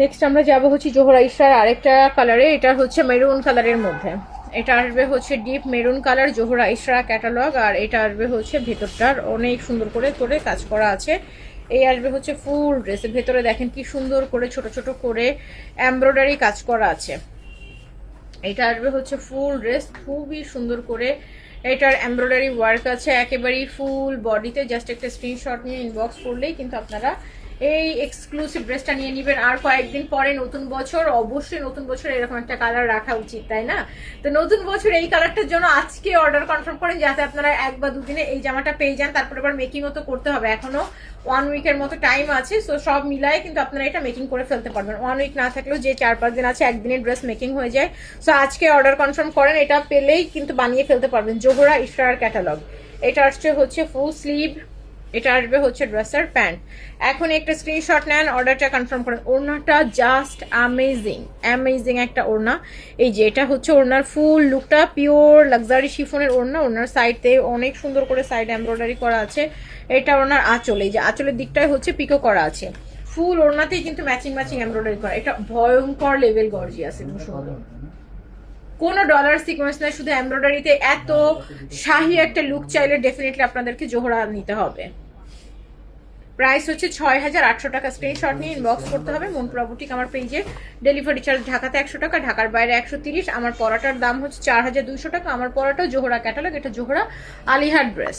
Next আমরা যাব হচ্ছে জোহরা ইশার আরেকটা কালারে এটা হচ্ছে মেরুন কালারের মধ্যে। এটা আসবে হচ্ছে deep maroon colour Zohra Ishra catalogue আর এটা আসবে হচ্ছে ভেতরটার অনেক সুন্দর করে করে কাজ করা আছে। এই আসবে হচ্ছে ফুল ড্রেসের ভেতরে দেখেন কি সুন্দর করে, ছোট ছোট করে এমব্রয়ডারি কাজ করা আছে। এটা আসবে হচ্ছে ফুল ড্রেস খুবই সুন্দর করে এটার এমব্রয়ডারি ওয়ার্ক আছে। একেবারেই ফুল বডিতে জাস্ট একটা স্ক্রিনশট নিয়ে ইনবক্স করলেই কিন্তু আপনারা এই এক্সক্লুসিভ ড্রেসটা নিয়ে নেবেন। আর কয়েকদিন পরে নতুন বছর, অবশ্যই নতুন বছর এরকম একটা কালার রাখা উচিত, তাই না? তো নতুন বছর এই কালারটার জন্য আজকে অর্ডার কনফার্ম করেন, যাতে আপনারা এক বা দুদিনে এই জামাটা পেয়ে যান। তারপরে আবার মেকিংও তো করতে হবে। এখনও ওয়ান উইকের মতো টাইম আছে সো সব মিলায় কিন্তু আপনারা এটা মেকিং করে ফেলতে পারবেন। ওয়ান উইক না থাকলেও যে চার পাঁচ দিন আছে, একদিনের ড্রেস মেকিং হয়ে যায়। সো আজকে অর্ডার কনফার্ম করেন, এটা পেলেই কিন্তু বানিয়ে ফেলতে পারবেন। জোহরা ইশরার ক্যাটালগ এটা আসছে হচ্ছে ফুল স্লিভ এটা আসবে হচ্ছে ড্রেসের প্যান্ট এখন একটা স্ক্রিনশট নেন অর্ডারটা কনফার্ম করেন। ওড়নাটা জাস্ট অ্যামেজিং অ্যামেজিং একটা ওড়না। এই যে এটা হচ্ছে ওড়নার ফুল লুকটা পিওর লাক্সারি শিফনের ওড়না। ওড়নার সাইডতে অনেক সুন্দর করে সাইড এমব্রয়ডারি করা আছে। এটা ওড়নার আঁচল, এই যে আঁচলের দিকটায় হচ্ছে পিকো করা আছে। ফুল ওড়নাতেই কিন্তু ম্যাচিং ম্যাচিং এমব্রয়ডারি করা। এটা ভয়ঙ্কর লেভেল গর্জিয়াস এবং সুন্দর। কোনো ডলার সিকোয়েন্স নাই, শুধু এমব্রয়ডারিতে এত শাহি একটা লুক চাইলে ডেফিনেটলি আপনাদেরকে জোহরা নিতে হবে। প্রাইস হচ্ছে ছয় হাজার আটশো টাকা। স্ক্রিনশট নিয়ে ইনবক্স করতে হবে। মনপুরা বুটিক আমার পেজে ডেলিভারি চার্জ ঢাকাতে একশো টাকা, ঢাকার বাইরে একশো তিরিশ। আমার পরাটার দাম হচ্ছে চার হাজার দুশো টাকা। আমার পরাটা জোহরা ক্যাটালগ এটা জোহরা আলিহার ড্রেস